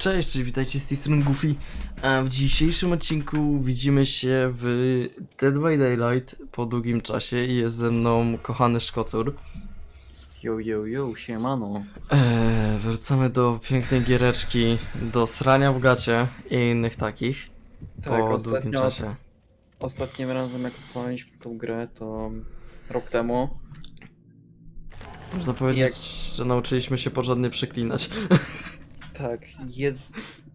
Cześć, witajcie z tej strony Goofy. A w dzisiejszym odcinku widzimy się w Dead by Daylight po długim czasie i jest ze mną kochany Szkocur. Yo, yo, yo, siemano. Eee, wracamy do pięknej giereczki, do srania w gacie i innych takich Tak, po długim czasie. ostatnim razem jak odpaliliśmy tą grę, to rok temu. Można powiedzieć, że nauczyliśmy się porządnie przeklinać. Tak, jed...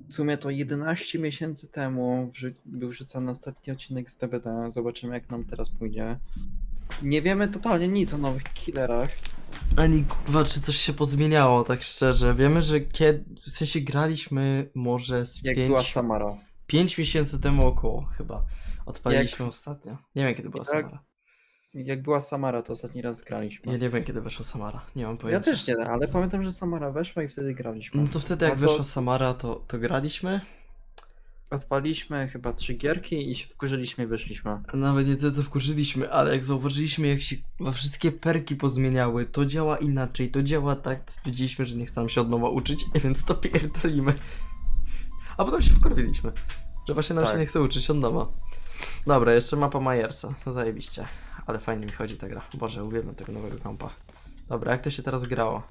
w sumie to 11 miesięcy temu wrzu... był wrzucony ostatni odcinek z TBD. Zobaczymy jak nam teraz pójdzie. Nie wiemy totalnie nic o nowych killerach. Ani kurwa, czy coś się pozmieniało, tak szczerze. Wiemy, że kiedy, w sensie graliśmy może z Jak była 5 Samara. Pięć miesięcy temu około chyba. Odpaliliśmy ostatnio. Nie wiem kiedy była Tak, Samara. Jak była Samara, to ostatni raz graliśmy. Ja nie wiem kiedy weszła Samara. Nie mam Ja pojęcia. też nie, ale pamiętam, że Samara weszła i wtedy graliśmy. No to wtedy jak to- weszła Samara, to, to graliśmy. Odpaliśmy chyba trzy gierki i się wkurzyliśmy i wyszliśmy. Nawet nie tyle co wkurzyliśmy, ale jak zauważyliśmy jak się chyba wszystkie perki pozmieniały, to działa inaczej, to działa tak, stwierdziliśmy, że nie chcemy się od nowa uczyć, więc to pierdolimy. A potem się wkurwiliśmy, że właśnie nam Tak. się nie chce uczyć od nowa. Dobra, jeszcze mapa Majersa, no zajebiście. Ale fajnie mi chodzi ta gra. Boże, uwielbiam tego nowego kompa. Dobra, jak to się teraz grało?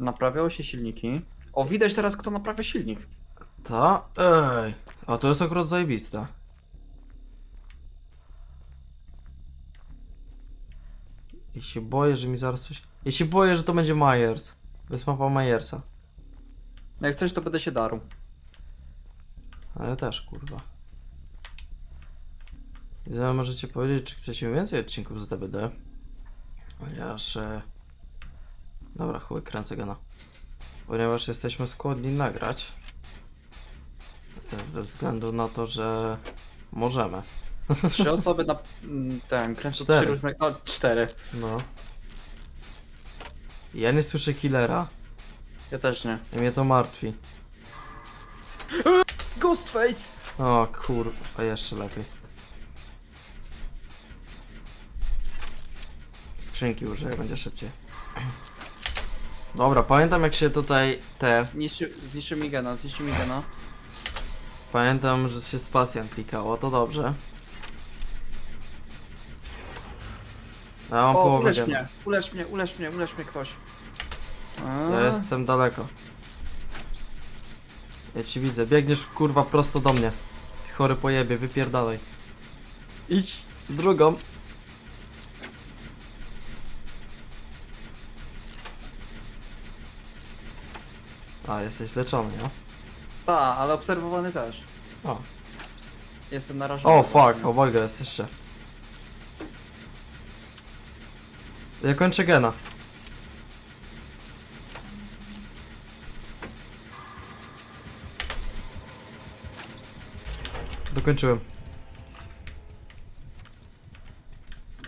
Naprawiało się silniki. O, widać teraz kto naprawia silnik. To? Ej! A to jest akurat zajebiste. Ja się boję, że mi zaraz coś... Ja się boję, że to będzie Myers. To jest mapa Myersa. Jak coś to będę się darł. A ja też, kurwa. Zaraz możecie powiedzieć, czy chcecie więcej odcinków z DBD. Ponieważ... E... Dobra, chuj, kręcę gana. Ponieważ jesteśmy skłonni nagrać. E, Ze względu na to, że możemy. Trzy osoby na mm, ten, kręcą Cztery. trzy różne... O, cztery. No. Ja nie słyszę healera. Ja też nie. I mnie to martwi. Ghostface! O kur... A jeszcze lepiej. Skrzynki użyję, będzie szybciej. Dobra, pamiętam jak się tutaj te... Zniszczy, zniszczy mi gena, zniszczy mi gena. Pamiętam, że się spacjan klikało, to dobrze. Ja mam O, połowę ulecz gena. mnie, ulecz mnie, ulecz mnie, ulecz mnie ktoś. A, Ja jestem daleko. Ja ci widzę, biegniesz kurwa prosto do mnie. Ty chory pojebie, wypierdalaj. Idź w drugą. A, jesteś leczony, nie? Ta, ale obserwowany też. O, Jestem narażony. o fuck, obojga jesteście. Ja kończę gena. Dokończyłem.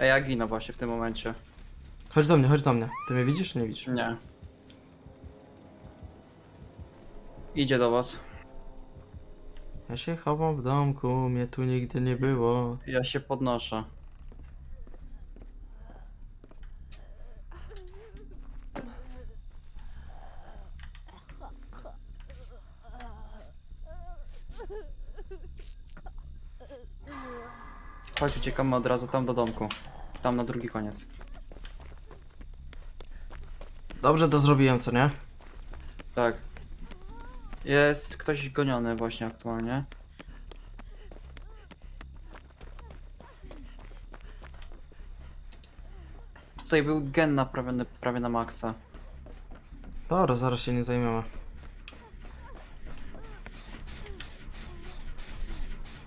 Ej, ja ginę właśnie w tym momencie. Chodź do mnie, chodź do mnie. Ty mnie widzisz, czy nie widzisz? Nie. Idzie do was. Ja się chowam w domku, mnie tu nigdy nie było. Ja się podnoszę. Chodź, uciekamy od razu tam do domku. Tam na drugi koniec. Dobrze to zrobiłem, co nie? Tak. Jest ktoś goniony właśnie aktualnie. Tutaj był gen naprawiony prawie na maksa. Dobra, zaraz się nie zajmiemy.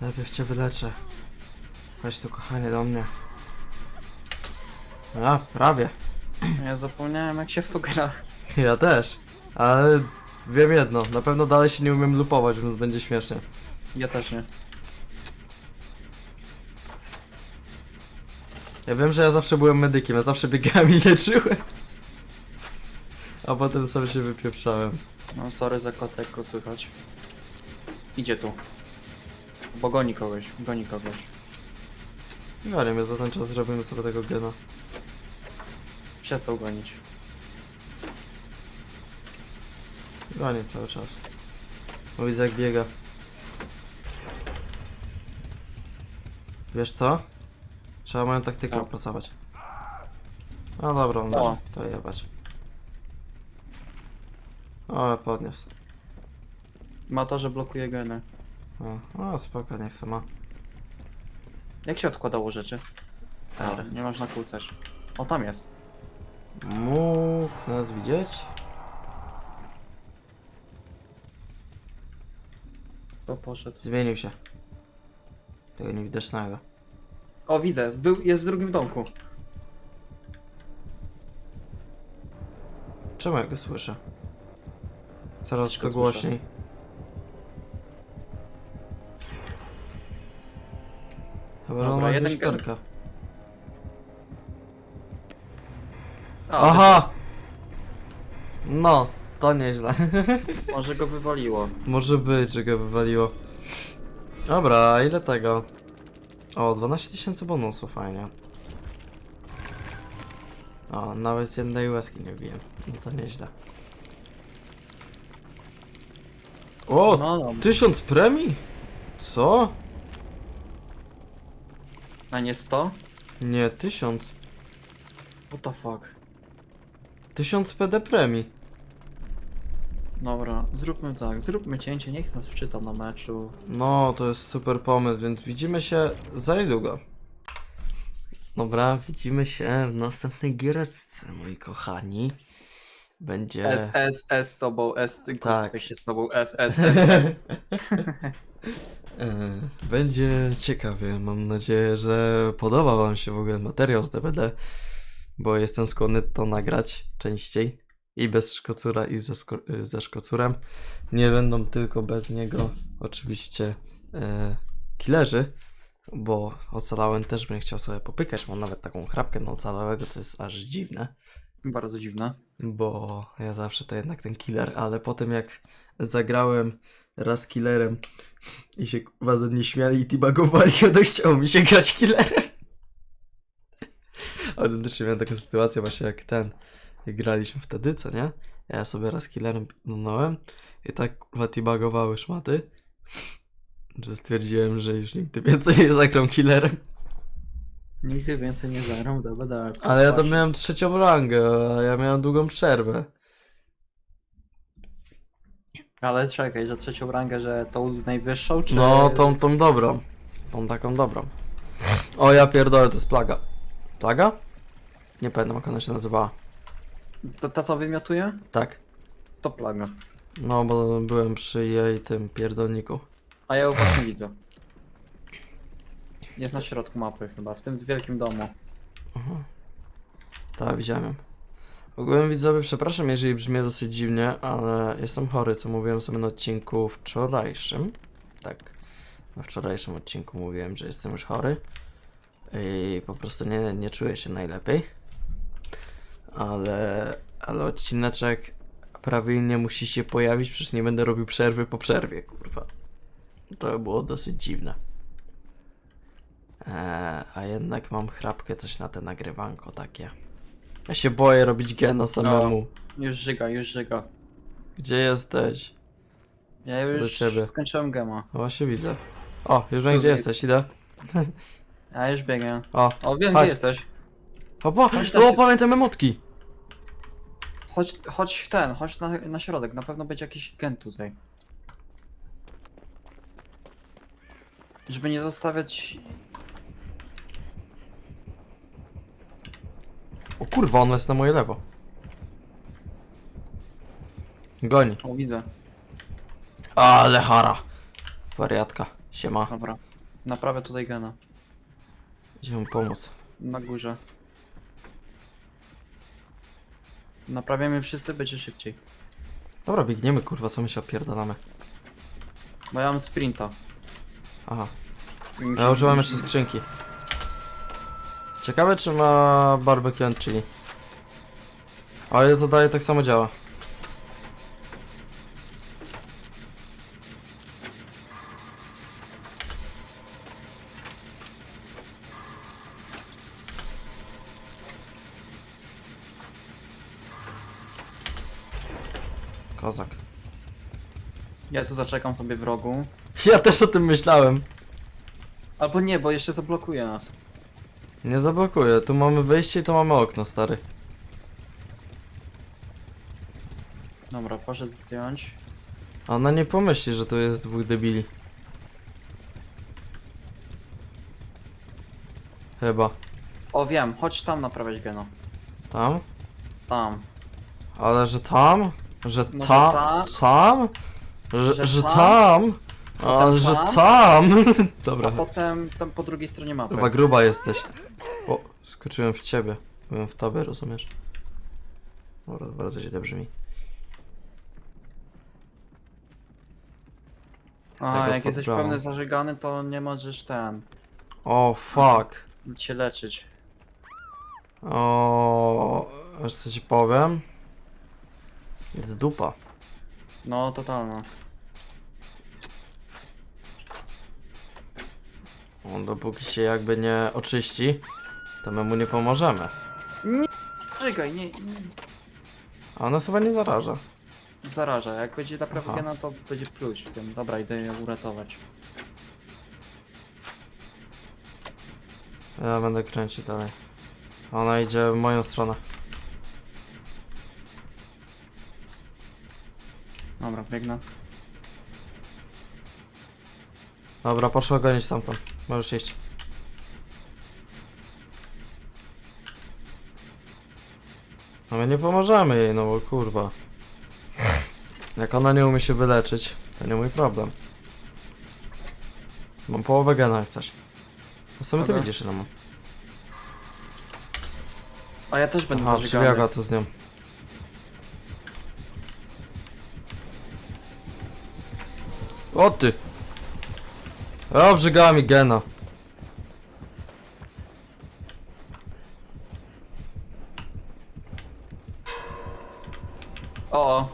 Najpierw cię wyleczę. Chodź tu, kochanie, do mnie. A, prawie. Ja zapomniałem jak się w to gra. Ja też. Ale wiem jedno, na pewno dalej się nie umiem lupować, więc będzie śmiesznie. Ja też nie. Ja wiem, że ja zawsze byłem medykiem, ja zawsze biegałem i leczyłem. A potem sam się wypieprzałem. No sorry za kotek, go słychać. Idzie tu. Bo goni kogoś, goni kogoś. No nie wiem, za ten czas zrobimy sobie tego gena. Przestał gonić. Gonię cały czas. Bo widzę jak biega. Wiesz co? Trzeba moją taktykę Co? opracować. No dobra, on O. może to jebać. O, podniósł. Ma to, że blokuje geny. O, o spoko, niech se ma. Jak się odkładało rzeczy? Dobra. Nie można kłócać. O, tam jest. Mógł nas widzieć? To poszedł. Zmienił się. Tego niewidocznego. O, widzę. Był, jest w drugim domku. Czemu ja go słyszę? Coraz to głośniej. Chyba, że on Dobra, ma jeden jakiegoś gen. perka. A, Aha! No, to nieźle. Może go wywaliło. Może być, że go wywaliło. Dobra, ile tego? O, 12 tysięcy bonusu, fajnie. O, nawet z jednej łezki nie wbiłem. No to nieźle. O, No, no. tysiąc premii? Co? A nie 100? Nie, tysiąc. What the fuck? Tysiąc PD premii. Dobra, zróbmy tak. Zróbmy cięcie, niech nas wczyta na meczu. No, to jest super pomysł, więc widzimy się za niedługo. Dobra, widzimy się w następnej giereczce, moi kochani. Będzie... S, S, S z tobą, S, Tak. się z tobą, S, S, S, S. E, Będzie ciekawie. Mam nadzieję, że podoba Wam się w ogóle materiał z DBD, bo jestem skłonny to nagrać częściej. I bez szkocura, i ze, y, ze szkocurem. Nie będą tylko bez niego, oczywiście, e, killerzy, bo ocalałem też bym chciał sobie popykać. Mam nawet taką chrapkę na ocalałego, co jest aż dziwne. Bardzo dziwne. bo ja zawsze to jednak ten killer, ale potem jak zagrałem raz killerem i się kurwa ze mnie śmiali i tibagowali, to chciało mi się grać killerem. Autentycznie miałem taką sytuację właśnie jak ten, jak graliśmy wtedy, co nie? Ja sobie raz killerem pnąłem i tak kurwa szmaty, że stwierdziłem, że już nigdy więcej nie zagram killerem. Nigdy więcej nie zagram, dobra, dobra. Ale ja tam miałem trzecią rangę, a ja miałem długą przerwę. Ale czekaj, że trzecią rangę, że tą najwyższą, czy... No, tą, tą dobrą. Tą taką dobrą. O, ja pierdolę, to jest plaga. Plaga? Nie pamiętam, jak ona się nazywała. To, ta co wymiotuje? Tak. To plaga. No, bo byłem przy jej tym pierdolniku. A ja ją właśnie widzę. Jest na środku mapy chyba, w tym wielkim domu. Tak, widziałem ją. Ogółem widzowie, przepraszam, jeżeli brzmię dosyć dziwnie, ale jestem chory, co mówiłem sobie na odcinku wczorajszym. Tak. Na wczorajszym odcinku mówiłem, że jestem już chory. I po prostu nie, nie czuję się najlepiej. Ale, ale odcineczek prawilnie musi się pojawić, przecież nie będę robił przerwy po przerwie, kurwa. To było dosyć dziwne. Eee, a jednak mam chrapkę coś na te nagrywanko takie. Ja się boję robić gena samemu. Już żyga, już żyga. Gdzie jesteś? Ja Co do już ciebie? skończyłem gema. O, właśnie widzę. O, już wiem gdzie Tutaj. jesteś, idę. Ja już biegam. O, O, wiem Chodź. gdzie jesteś. o, Chodź tam o się- pamiętam emotki. Chodź, chodź ten, chodź na, na środek, na pewno będzie jakiś gen tutaj. Żeby nie zostawiać... O kurwa, on jest na moje lewo. Goni. O, widzę. Ale hara. Wariatka. Siema. Dobra. Naprawię tutaj gena. Idzie mu pomóc. Na górze. Naprawiamy wszyscy, będzie szybciej. Dobra, biegniemy kurwa, co my się opierdalamy. Bo ja mam sprinta. Aha. I mi Ja się- używam jeszcze skrzynki. Ciekawe czy ma barbecue and chili. Ale to daje tak samo działa. Kozak. Ja tu zaczekam sobie w rogu. Ja też o tym myślałem. Albo nie, bo jeszcze zablokuje nas. Nie zablokuję. Tu mamy wyjście i tu mamy okno, stary. Dobra, poszedł zdjąć. A Ona nie pomyśli, że tu jest dwóch debili. Chyba. O, wiem, chodź tam naprawiać geno. Tam? Tam. Ale że tam? Że No, ta... ta- tam? Że, że że tam? tam? A, Potem że tam? tam? A Dobra. potem tam po drugiej stronie mapy. Chyba gruba jesteś. O, skoczyłem w ciebie. Byłem w tobie, rozumiesz? Dobra, bardzo źle brzmi. Aha, tego jak jesteś bramą. pełny zażegany, to nie możesz ten... O, fuck. cię leczyć. O, wiesz co ci powiem? Jest dupa. No, totalno. On dopóki się jakby nie oczyści, to my mu nie pomożemy. Żygaj, nie, nie. A ona chyba nie zaraża. Zaraża. Jak będzie naprawił Aha. gena, to będzie pluć w tym. Dobra, idę ją uratować. Ja będę kręcić dalej. Ona idzie w moją stronę. Dobra, biegnę. Dobra, poszła gonić tamtą. Możesz iść. No my nie pomożemy jej, no bo kurwa. Jak ona nie umie się wyleczyć, to nie mój problem. Mam połowę gena jak chcesz. A sobie ty Dobra. widzisz ile mam. A ja też będę Aha, zażygany. przybiega tu z nią. O ty! Obrzygała mi gena. O, o.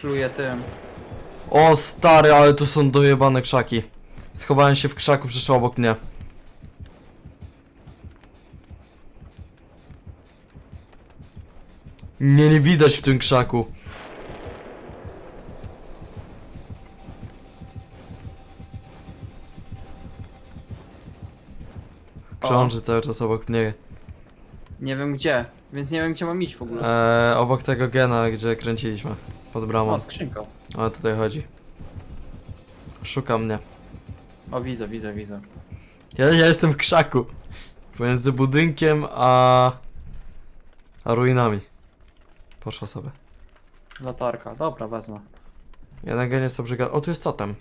Pluję tym. O stary, ale tu są dojebane krzaki. Schowałem się w krzaku, przyszło obok mnie. Nie, nie widać w tym krzaku. Krąży cały czas obok mnie. Nie wiem gdzie, więc nie wiem gdzie mam iść w ogóle. Eee, obok tego gena, gdzie kręciliśmy. Pod bramą. O, skrzynka. O, tutaj chodzi. Szuka mnie. O, widzę, widzę, widzę. Ja, ja jestem w krzaku. Pomiędzy budynkiem a... a ruinami. Poszła sobie. Latarka, dobra, wezmę. Jeden gen jest obrzygany. O, tu jest totem.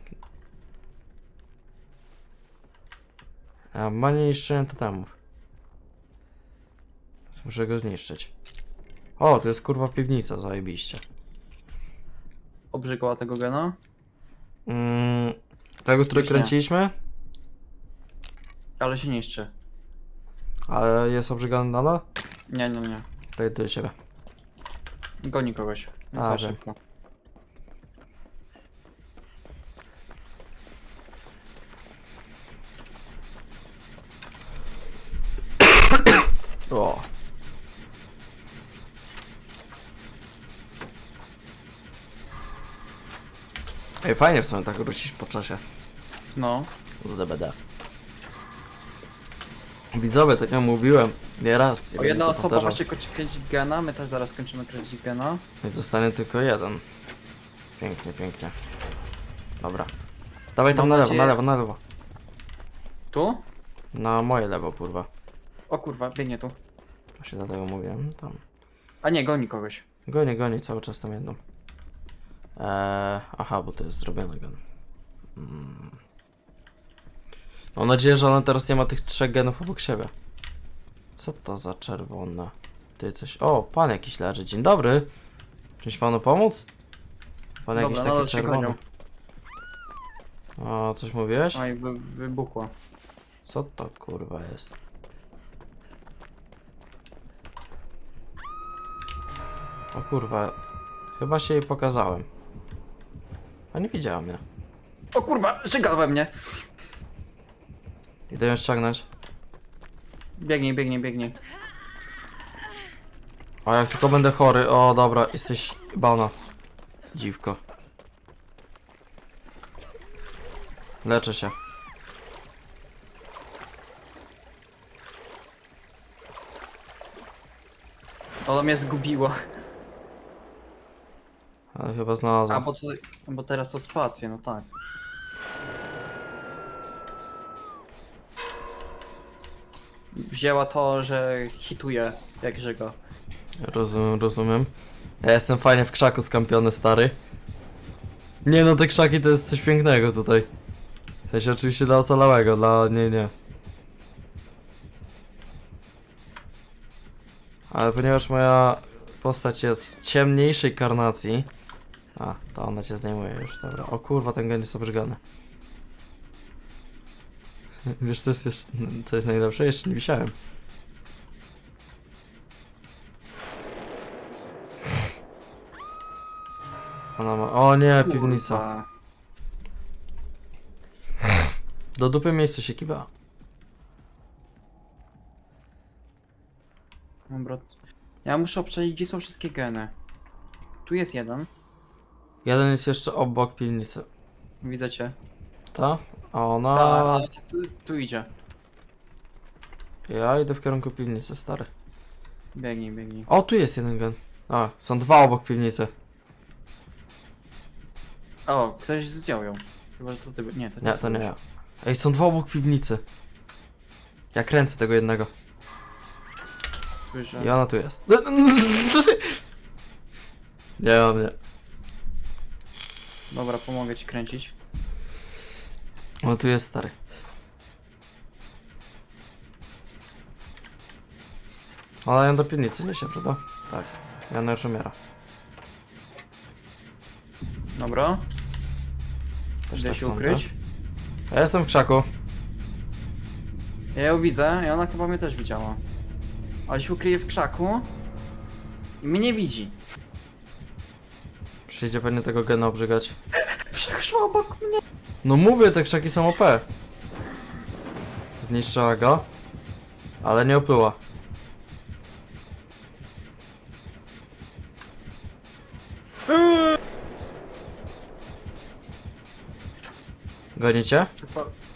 A ma nie niszczenie totemów. Więc Muszę go zniszczyć. O, to jest kurwa piwnica, zajebiście. Obrzygała tego gena? Mm, tego, który kręciliśmy? Ale się niszczy. Ale jest obrzygany nadal? Nie, nie, nie. To idę do ciebie. Goni kogoś. Więc A, wiem. szybko. O. Ej, fajnie w sumie tak wrócić po czasie. No. Z DBD. Widzowie, tak jak mówiłem, nie raz. nie O, będę jedna to osoba powtarzał. właśnie kończy kręcić gena, my też zaraz kończymy kręcić gena. Więc zostanie tylko jeden. Pięknie, pięknie. Dobra. Dawaj tam Mam na lewo, nadzieję- na lewo, na lewo. Tu? Na moje lewo, kurwa. O kurwa, biegnie tu. Właśnie dlatego mówiłem, tam. A nie, goni kogoś. Goni, goni, cały czas tam jedną. Eee, aha, bo to jest zrobione gen. Mm. Mam nadzieję, że ona teraz nie ma tych trzech genów obok siebie. Co to za czerwone? Ty coś... O, pan jakiś leży. Dzień dobry. Czymś panu pomóc? Pan Dobra, jakiś taki się czerwony. O, coś mówiłeś? Oj, wy, wybuchła. Co to kurwa jest? O kurwa, chyba się jej pokazałem. A nie widziała mnie. O kurwa, żyga we mnie! Idę ją ściągnąć. Biegnij, biegnij, biegnij. A jak tylko będę chory, o dobra, jesteś bana. Dziwko. Leczę się. Ono mnie zgubiło. Ale chyba A, znalazłem. bo, tutaj, bo teraz o spację, no tak. Wzięła to, że hituje jakże go. Rozumiem, rozumiem. Ja jestem fajnie w krzaku skampiony, stary. Nie no, te krzaki to jest coś pięknego tutaj. W sensie oczywiście dla ocalałego, dla... nie, nie. Ale ponieważ moja postać jest ciemniejszej karnacji... A, to ona cię zdejmuje już, dobra. O kurwa, ten gen jest obrzygany. Wiesz co jest, jest, co jest najlepsze? Jeszcze nie wisiałem. Ona ma... O nie, piwnica. Do dupy miejsce się kiwa. Dobra. Ja muszę obczaić, gdzie są wszystkie geny. Tu jest jeden. Jeden jest jeszcze obok piwnicy. Widzę cię. Ta? A ona... Ta, ale tu, tu idzie. Ja idę w kierunku piwnicy, stary. Biegnij, biegnij. O, tu jest jeden gen. A, są dwa obok piwnicy. O, ktoś zdjął ją. Chyba, że to ty. Nie, to Nie, to nie ja. Ej, są dwa obok piwnicy. Ja kręcę tego jednego. Słyszę. I ona tu jest. Nie mam, nie. Dobra, pomogę ci kręcić. O, tu jest stary. Ale ją do piwnicy niesie, prawda? Tak. I ona już umiera. Dobra. Też tak się sądzę. ukryć. Ja jestem w krzaku. Ja ją widzę i ona chyba mnie też widziała. Ale się ukryje w krzaku. I mnie nie widzi. Przyjdzie pewnie tego gena obrzygać. Przeszła obok mnie. No mówię, te krzaki są OP. Zniszczyła go. Ale nie opluła. Gonicie?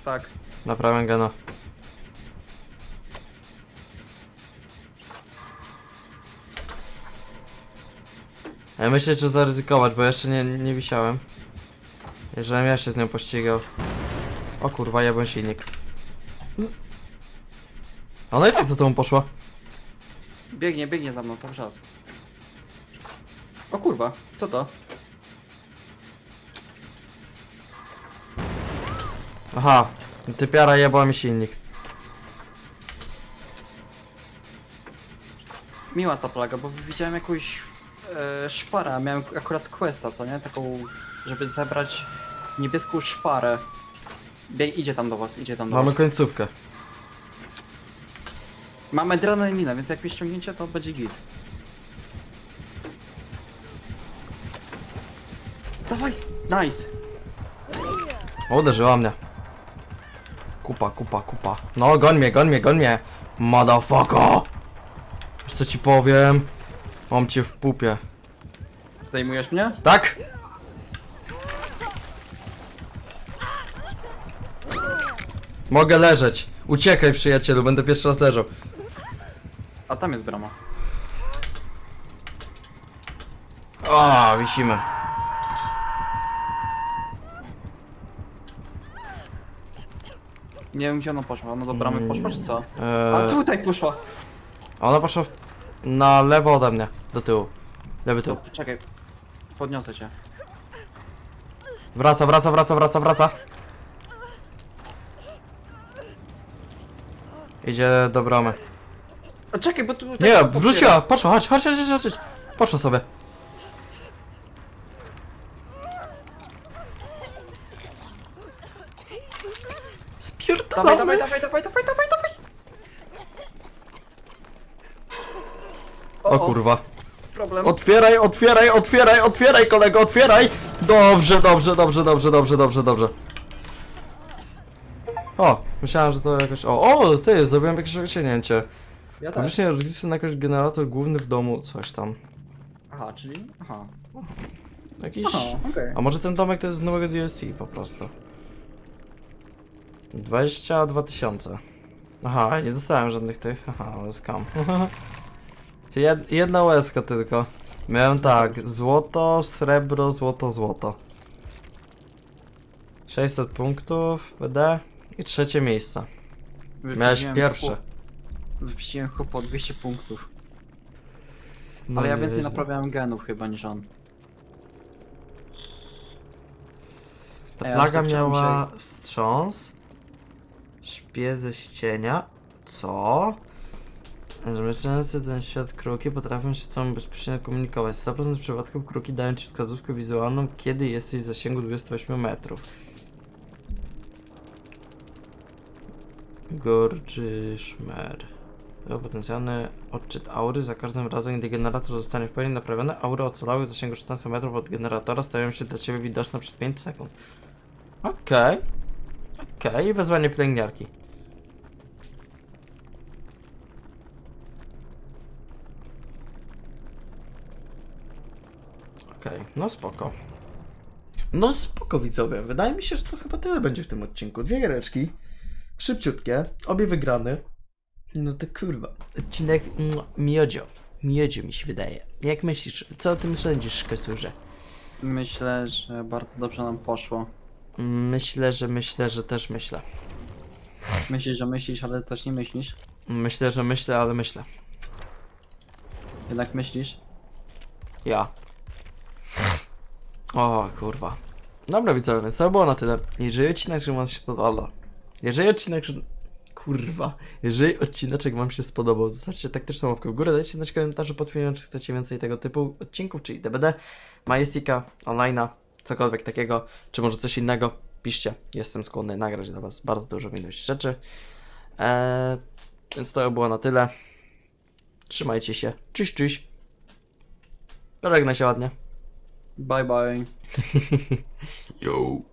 Tak. Naprawiam gena. Ja myślę, czy zaryzykować, bo jeszcze nie, nie wisiałem. Jeżeli ja się z nią pościgał. O kurwa, jebłem silnik. Ona i tak za tobą poszła. Biegnie, biegnie za mną cały czas. O kurwa, co to? Aha, typiara jebła mi silnik. Miła ta plaga, bo widziałem jakąś e, szparę, a miałem akurat questa, co nie? Taką, żeby zebrać niebieską szparę. Bieg, idzie tam do was, idzie tam do Mamy was. końcówkę. Mamy adrenalinę, więc jak mnie ściągnięcie, to będzie git. Dawaj! Nice! O, uderzyła mnie. Kupa, kupa, kupa. No, goń mnie, goń mnie, goń mnie. Motherfucker! Wiesz co ci powiem? Mam cię w pupie. Zdejmujesz mnie? Tak? Mogę leżeć. Uciekaj, przyjacielu, będę pierwszy raz leżał. A tam jest brama. A, wisimy. Nie wiem gdzie ona poszła, ona do bramy poszła czy co? A Eee, tutaj poszła! ona poszła w- na lewo ode mnie, do tyłu. Lewy tył. Czekaj, podniosę cię. Wraca, wraca, wraca, wraca, wraca. Idzie do bramy. A czekaj, bo tu... Nie, tak wróciła, poszła, chodź, chodź, chodź, chodź, chodź. Poszła sobie. Dawaj, Spierdalamy. dawaj, dawaj, dawaj, dawaj, dawaj, dawaj! O kurwa. Problem. Otwieraj, otwieraj, otwieraj, otwieraj, kolego, otwieraj! Dobrze, dobrze, dobrze, dobrze, dobrze, dobrze, dobrze. O, myślałem, że to jakoś... O, o, ty, zrobiłem jakieś osiągnięcie. Ja też. Pomyślnie rozgrywce na jakiś generator główny w domu, coś tam. Aha, czyli... Aha. Jakiś... Aha, okej. A może ten domek to jest z nowego DLC po prostu? 22 tysiące. Aha, nie dostałem żadnych tych. Aha, ale skam. Jed, jedna łezka tylko. Miałem tak, złoto, srebro, złoto, złoto. 600 punktów, BD i trzecie miejsce. Miałeś pierwsze. chłop- Wypisiłem chłopo 200 punktów. No Ale ja więcej naprawiałem genów chyba niż on. Ta Ej, ale plaga co, miała wstrząs, śpie ze ścienia, co? Że ten świat kruki potrafią się z sobą bezpośrednio komunikować. 100% przypadków kruki dają ci wskazówkę wizualną, kiedy jesteś w zasięgu 28 metrów. Gorczy szmer. Potencjalny odczyt aury. Za każdym razem, gdy generator zostanie w pełni naprawiony, aury ocalałych w zasięgu 16 metrów od generatora stają się dla ciebie widoczne przez 5 sekund. Okej. Okej, wezwanie pielęgniarki. Okej, no spoko. No spoko widzowie, wydaje mi się, że to chyba tyle będzie w tym odcinku. Dwie giereczki, szybciutkie, obie wygrane. No to kurwa, odcinek mm, miodzio. Miodzio mi się wydaje. Jak myślisz, co o tym sądzisz, Kasurze? Myślę, że bardzo dobrze nam poszło. Myślę, że myślę, że też myślę. Myślisz, że myślisz, ale też nie myślisz. Myślę, że myślę, ale myślę. Jednak myślisz. Ja. O kurwa. Dobra widzowie, więc to było na tyle. Jeżeli odcinek wam się spodobał. Jeżeli odcinek... Kurwa. Jeżeli odcineczek wam się spodobał, zostawcie taktyczną łapkę w górę, dajcie znać w komentarzu pod filmem, czy chcecie więcej tego typu odcinków, czyli DBD, Majestika, Online'a, cokolwiek takiego, czy może coś innego. Piszcie, jestem skłonny nagrać dla was bardzo dużo innych rzeczy. Eee, więc to było na tyle. Trzymajcie się. Cześć, cześć. Żegnaj się ładnie. Bye bye. Yo.